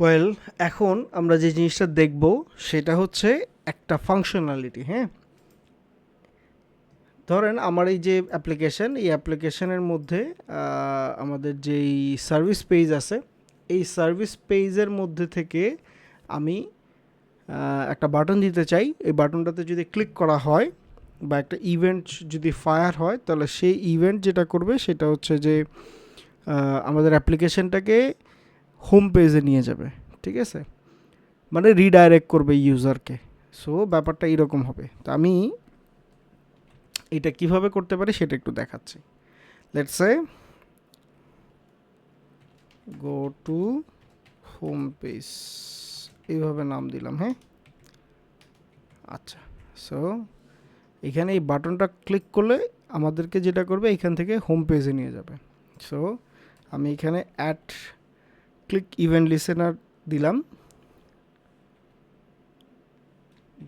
Well এখন আমরা যে জিনিসটা দেখব, সেটা হচ্ছে একটা ফাংশনালিটি হ্যাঁ? ধরেন আমার এই যে অ্যাপ্লিকেশন এই অ্যাপ্লিকেশনের মধ্যে আমাদের যেই সার্ভিস পেজ আছে, এই সার্ভিস পেজের মধ্যে থেকে আমি একটা বাটন দিতে চাই। এই বাটনটাতে যদি ক্লিক করা হয় বা একটা ইভেন্ট যদি ফায়ার হয়, তাহলে সেই ইভেন্ট যেটা করবে, সেটা হচ্ছে যে আমাদের অ্যাপ্লিকেশনটাকে হোম পেজে নিয়ে যাবে, ঠিক আছে? মানে রিডাইরেক্ট করবে ইউজারকে সো ব্যাপারটা এরকম হবে। তো আমি এটা কীভাবে করতে পারি সেটা একটু দেখাচ্ছি। Let's say go to home page এইভাবে নাম দিলাম হ্যাঁ? আচ্ছা সো এখানে এই বাটনটা ক্লিক করলে আমাদেরকে যেটা করবে, এখান থেকে হোম পেজে নিয়ে যাবে। সো আমি এখানে অ্যাড ক্লিক ইভেন্ট লিসেনার দিলাম।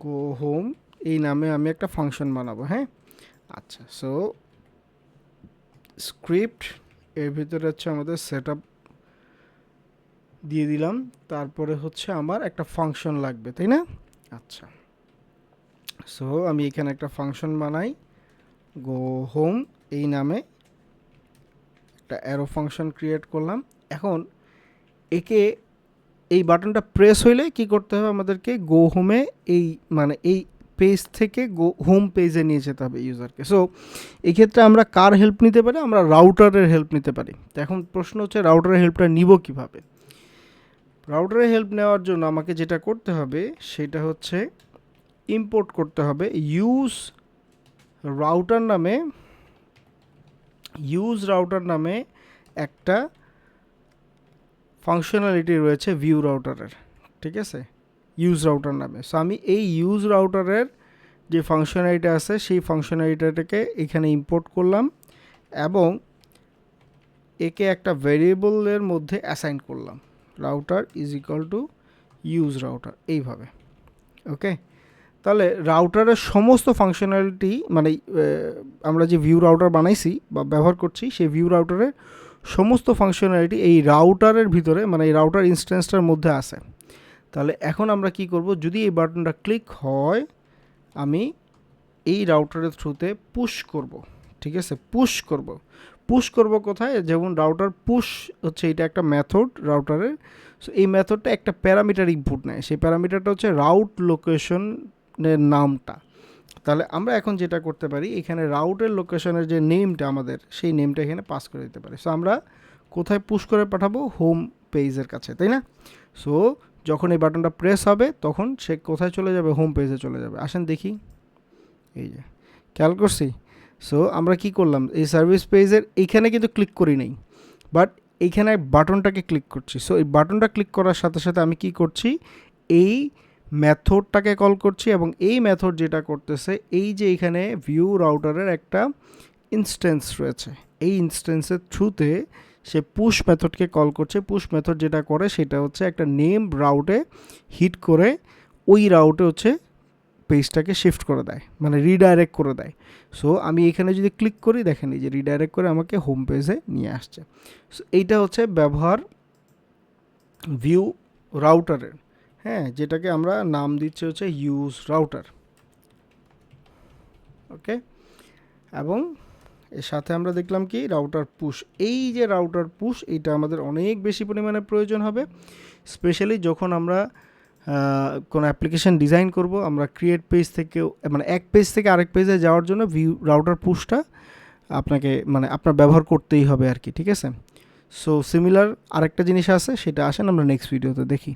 গো হোম এই নামে আমি একটা ফাংশন বানাবো হ্যাঁ? আচ্ছা সো স্ক্রিপ্ট এর ভিতরে হচ্ছে আমাদের সেট দিয়ে দিলাম। তারপরে হচ্ছে আমার একটা ফাংশন লাগবে, তাই না? আচ্ছা সো আমি এখানে একটা ফাংশন বানাই। গো হোম এই নামে একটা অ্যারো ফাংশন ক্রিয়েট করলাম। এখন একে এই বাটনটা প্রেস হইলে কি করতে হবে আমাদেরকে গো হোমে এই মানে এই পেজ থেকে গো হোম পেজে নিয়ে যেতে হবে ইউজারকে সো এক্ষেত্রে আমরা কার হেল্প নিতে পারি? আমরা রাউটারের হেল্প নিতে পারি। তো এখন প্রশ্ন হচ্ছে রাউটারের হেল্পটা নিব কীভাবে? রাউটারের হেল্প নেওয়ার জন্য আমাকে যেটা করতে হবে, সেটা হচ্ছে ইম্পোর্ট করতে হবে ইউজ রাউটার নামে ইউজ রাউটার নামে একটা ফাংশনালিটি রয়েছে ভিউ রাউটারের ঠিক আছে? ইউজ রাউটার নামে। সো আমি এই ইউজ রাউটারের যে ফাংশনালিটি আছে, সেই ফাংশনালিটিটাকে এখানে ইম্পোর্ট করলাম এবং একে একটা ভেরিয়েবলের মধ্যে অ্যাসাইন করলাম। Router is equal to use router এইভাবে। ওকে তাহলে রাউটারের সমস্ত ফাংশনালিটি মানে আমরা যে ভিউ রাউটার বানাইছি বা ব্যবহার করছি, সেই ভিউ রাউটারের সমস্ত ফাংশনালিটি এই রাউটারের ভিতরে মানে এই রাউটার ইনস্ট্যান্সটার মধ্যে আছে। তাহলে এখন আমরা কি করব? যদি এই বাটনটা ক্লিক হয়, আমি এই রাউটারের থ্রুতে পুশ করব। ঠিক আছে? পুশ করব। পুশ করব কোথায়? যেমন রাউটার পুশ হচ্ছে এটা একটা মেথড রাউটারের সো এই মেথডটা একটা প্যারামিটার ইনপুট নেয়। সেই প্যারামিটারটা হচ্ছে রাউট লোকেশনের নামটা। তাহলে আমরা এখন যেটা করতে পারি, এখানে রাউটের লোকেশনের যে নেমটা আমাদের, সেই নেমটা এখানে পাস করে দিতে পারি। সো আমরা কোথায় পুশ করে পাঠাবো? হোম পেজের কাছে, তাই না? সো যখন এই বাটনটা প্রেস হবে, তখন সে কোথায় চলে যাবে? হোম পেজে চলে যাবে। আসেন দেখি। এই যে, খেয়াল করছি? সো আমরা কি করলাম? এই সার্ভিস পেজের এইখানে কিন্তু ক্লিক করি নাই। বাট এইখানে বাটনটাকে ক্লিক করছি। সো এই বাটনটা ক্লিক করার সাথে সাথে আমি কি করছি? এই মেথডটাকে কল করছি এবং এই মেথড যেটা করতেছে, এই যে এখানে ভিউ রাউটারের একটা ইনস্ট্যান্স রয়েছে, এই ইনস্ট্যান্সের থ্রুতে সে পুশ মেথডকে কল করছে। পুশ মেথড যেটা করে সেটা হচ্ছে একটা নেম রাউটে হিট করে ওই রাউটে হচ্ছে পেজটাকে শিফট করে দেয় মানে রিডাইরেক্ট করে দেয়। সো আমি এখানে যদি ক্লিক করি, দেখেন যে রিডাইরেক্ট করে আমাকে হোম পেজে নিয়ে আসছে। সো এইটা হচ্ছে ব্যবহার ভিউ রাউটারের হ্যাঁ যেটাকে আমরা নাম দিচ্ছি হচ্ছে ইউজ রাউটার ওকে এবং এর সাথে আমরা দেখলাম কি রাউটার পুশ এই যে রাউটার পুশ এটা আমাদের অনেক বেশি পরিমাণে প্রয়োজন হবে স্পেশালি যখন আমরা কোনো অ্যাপ্লিকেশন ডিজাইন করব, আমরা ক্রিয়েট পেজ থেকেও মানে এক পেজ থেকে আরেক পেজে যাওয়ার জন্য ভিউ রাউটার পুশটা আপনাকে মানে আপনার ব্যবহার করতেই হবে আর কি, ঠিক আছে? সো সিমিলার আরেকটা জিনিস আছে, সেটা আসেন আমরা নেক্সট ভিডিওতে দেখি।